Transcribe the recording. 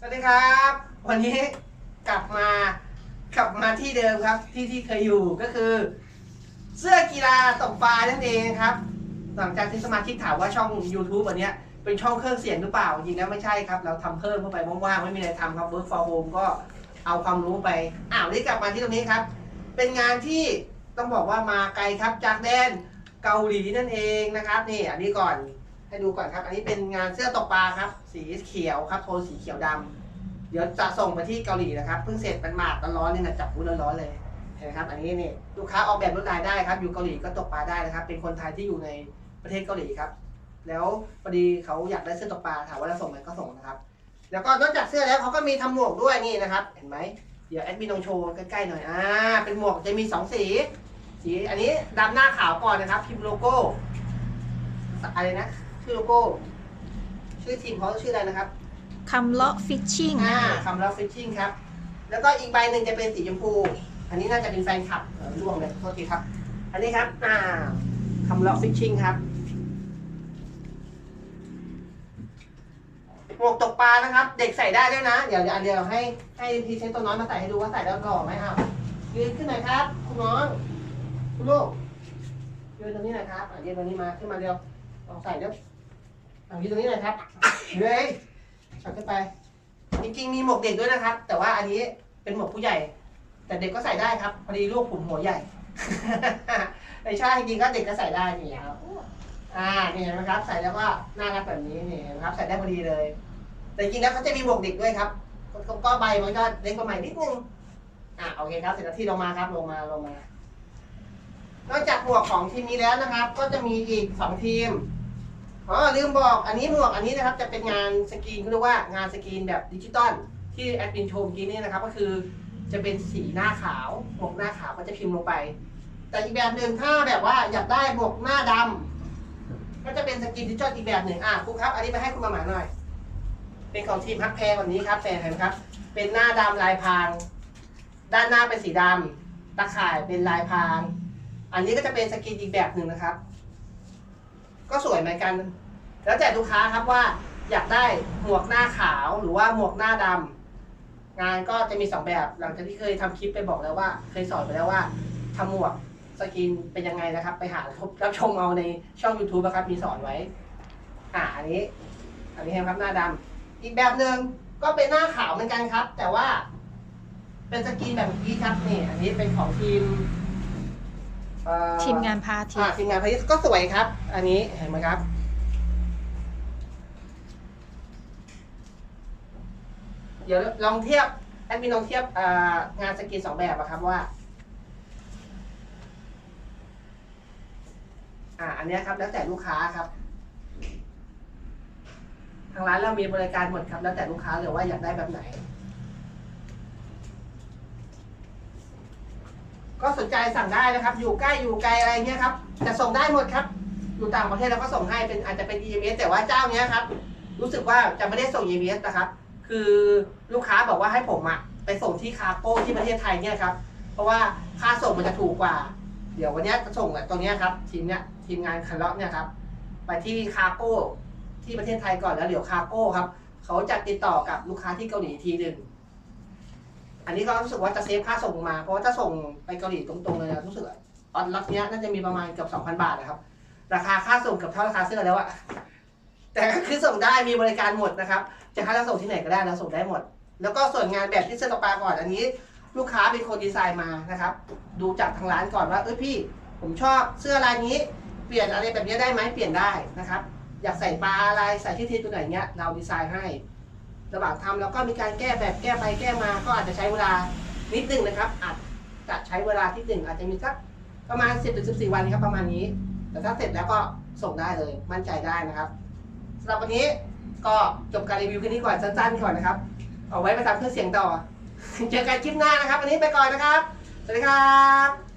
สวัสดีครับ วันนี้กลับมากลับมาที่เดิมครับ ที่ที่เคยอยู่ก็คือ เสื้อกีฬาตกปลานั่นเองครับ หลังจากที่สมาชิกถามว่าช่อง YouTube วันเนี้ยเป็นช่องเครื่องเสียงหรือเปล่าจริงแล้วไม่ใช่ครับ เราทำเพิ่มเข้าไปว่างๆไม่มีอะไรทำครับ work for home ก็เอาความรู้ไปอ้าวนี่กลับมาที่ตรงนี้ครับ เป็นงานที่ต้องบอกว่ามาไกลครับจากแดนเกาหลีนั่นเองนะครับ นี่อันนี้ก่อน ให้ดูก่อนครับ อันนี้เป็นงานเสื้อตกปลาครับ สีเขียวครับโทนสีเขียวดำเดี๋ยวจะส่งไปที่เกาหลีนะครับเพิ่งเสร็จมันหมาดร้อนๆนี่นะจับวุ้นร้อนๆเลยเห็นไหมครับ อันนี้นี่ลูกค้าออกแบบลวดลายได้ครับ อยู่เกาหลีก็ตกปลาได้นะครับ เป็นคนไทยที่อยู่ในประเทศเกาหลีครับ แล้วพอดีเขาอยากได้เสื้อตกปลาถามว่าจะส่งไหมก็ส่งนะครับ แล้วก็นอกจากเสื้อแล้วเขาก็มีทำหมวกด้วยนี่นะครับ เห็นไหมเดี๋ยวแอดมินลองโชว์ใกล้ๆหน่อย อ่า เป็นหมวกจะมีสองสี สี อันนี้ดำหน้าขาวก่อนนะครับ พิมพ์โลโก้ อะไรนะ ชื่อโลโก้ ชื่อทีมเขาชื่ออะไรนะครับคำเลาะฟิชชิ่งอ่าคำรับฟิชชิ่งครับ แล้วก็อีกใบหนึ่งจะเป็นสีชมพู อันนี้น่าจะเป็นแฟนคลับเออร่วงเลยโทษทีครับ อันนี้ครับ อ่าคำรับฟิชชิ่งครับ หมวกตกปลานะครับ เด็กใส่ได้ด้วยนะ เดี๋ยวเดี๋ยวเดี๋ยวให้ให้พีเชนตัวน้อยมาใส่ให้ดูว่าใส่แล้วหล่อไหมอ้าวยืนขึ้นหน่อยครับ คุณน้องคุณลูกยืนตรงนี้หน่อยครับอะยืนตรงนี้มาขึ้นมาเร็วลองใส่เดี๋ย วอะยืนตรงนี้หน่อยครับเฮ้ยฉันขึ้นไป จริงๆมีหมวกเด็กด้วยนะครับ แต่ว่าอันนี้เป็นหมวกผู้ใหญ่ แต่เด็กก็ใส่ได้ครับ พอดีลูกผมหัวใหญ่ ไม่ใช่จริงๆก็เด็กก็ใส่ได้นี่ครับอ่านี่เห็นไหมครับ ใส่แล้วก็น่ารักแบบนี้นี่เห็นไหมครับ ใส่ได้พอดีเลย แต่จริงๆแล้วเขาจะมีหมวกเด็กด้วยครับก็ใบมันก็เล็กกว่าใหม่นิดนึงอ่าโอเคครับเสร็จแล้วที่ลงมาครับลงมาลงมานอกจากหมวกของทีมนี้แล้วนะครับ ก็จะมีอีกสองทีม อ๋อลืมบอกอันนี้หมวกอันนี้นะครับจะเป็นงานสกรีนเขาเรียกว่างานสกรีนแบบดิจิตอลที่แอดมินโชว์เมื่อกี้นี่นะครับ ก็คือจะเป็นสีหน้าขาวหมวกหน้าขาวก็จะพิมพ์ลงไป แต่อีกแบบหนึ่งถ้าแบบว่าอยากได้หมวกหน้าดำก็จะเป็นสกรีนดิจิตอลอีกแบบหนึ่งอะครูครับ อันนี้ไปให้คุณมาหมาหน่อย เป็นของทีมฮักแพรวันนี้ครับแพรเห็นไหมครับ เป็นหน้าดำลายพราง ด้านหน้าเป็นสีดำตะข่ายเป็นลายพราง อันนี้ก็จะเป็นสกรีนอีกแบบหนึ่งนะครับ ก็สวยเหมือนกัน แล้วแต่ลูกค้าครับว่าอยากได้หมวกหน้าขาวหรือว่าหมวกหน้าดำงานก็จะมีสองแบบหลังจากที่เคยทำคลิปไปบอกแล้วว่า เคยสอนไปแล้วว่าทำหมวกสกรีนเป็นยังไงนะครับ ไปหารับชมเอาในช่อง YouTube นะครับมีสอนไว้ อ่าอันนี้ อันนี้ครับหน้าดำอีกแบบหนึ่งก็เป็นหน้าขาวเหมือนกันครับ แต่ว่า เป็นสกรีนแบบนี้ครับนี่ อันนี้เป็นของทีม เอ่อทีมงานพาทิอ่าตทีมงานพาริสก็สวยครับ อันนี้เห็นไหมครับ เดี๋ยวลองเทียบแอดมินลองเทียบอ่างานสกรีนสองแบบอะครับว่า อ่า อันเนี้ยครับ แล้วแต่ลูกค้าครับ ทางร้านเรามีบริการหมดครับ แล้วแต่ลูกค้าเลยว่าอยากได้แบบไหน ก็สนใจสั่งได้นะครับ อยู่ใกล้อยู่ไกลอะไรเงี้ยครับจะส่งได้หมดครับ อยู่ต่างประเทศเราก็ส่งให้เป็นอาจจะเป็น EMS แต่ว่าเจ้าเนี้ยครับ รู้สึกว่าจะไม่ได้ส่ง EMS นะครับ คือลูกค้าบอกว่าให้ผมอะไปส่งที่คาโก้ที่ประเทศไทยเนี่ยครับ เพราะว่าค่าส่งมันจะถูกกว่า เดี๋ยววันเนี้ยจะส่งอะตัวเนี้ยครับ ทีมเนี้ยทีมงานคันเลาะเนี่ยครับไปที่คาโก้ที่ประเทศไทยก่อนแล้วเดี๋ยวคาโก้ครับเขาจะติดต่อกับลูกค้าที่เกาหลีทีหนึ่ง อันนี้ก็รู้สึกว่าจะเซฟค่าส่งมา เพราะว่าถ้าส่งไปเกาหลีตรงๆเลยนะรู้สึกออนล็อตเนี้ยน่าจะมีประมาณเกือบ2,000 บาทนะครับ ราคาค่าส่งเกับเท่าราคาเสื้อแล้วอะแต่ก็คือส่งได้มีบริการหมดนะครับ จะให้เราส่งที่ไหนก็ได้เราส่งได้หมด แล้วก็ส่วนงานแบบที่เสื้อปลาก่อนอันนี้ ลูกค้าเป็นคนดีไซน์มานะครับ ดูจากทางร้านก่อนว่าเอ้ยพี่ ผมชอบเสื้อลายนี้เปลี่ยนอะไรแบบนี้ได้ไหมเปลี่ยนได้นะครับ อยากใส่ปลาอะไรใส่ที่ทีตัวไหนเนี้ยเราดีไซน์ให้ ระหว่างทำแล้วก็มีการแก้แบบแก้ไปแก้มาก็อาจจะใช้เวลานิดนึงนะครับ อาจจะใช้เวลาที่หนึ่งอาจจะมีสักประมาณ 10-14ถึง14 วันครับประมาณนี้ แต่ถ้าเสร็จแล้วก็ส่งได้เลย มั่นใจได้นะครับสำหรับวันนี้ก็จบการรีวิวแค่นี้ก่อนสั้นๆก่อนนะครับ เอาไว้ไปทำเครื่องเสียงต่อ เจอกันคลิปหน้านะครับ วันนี้ไปก่อนนะครับ สวัสดีครับ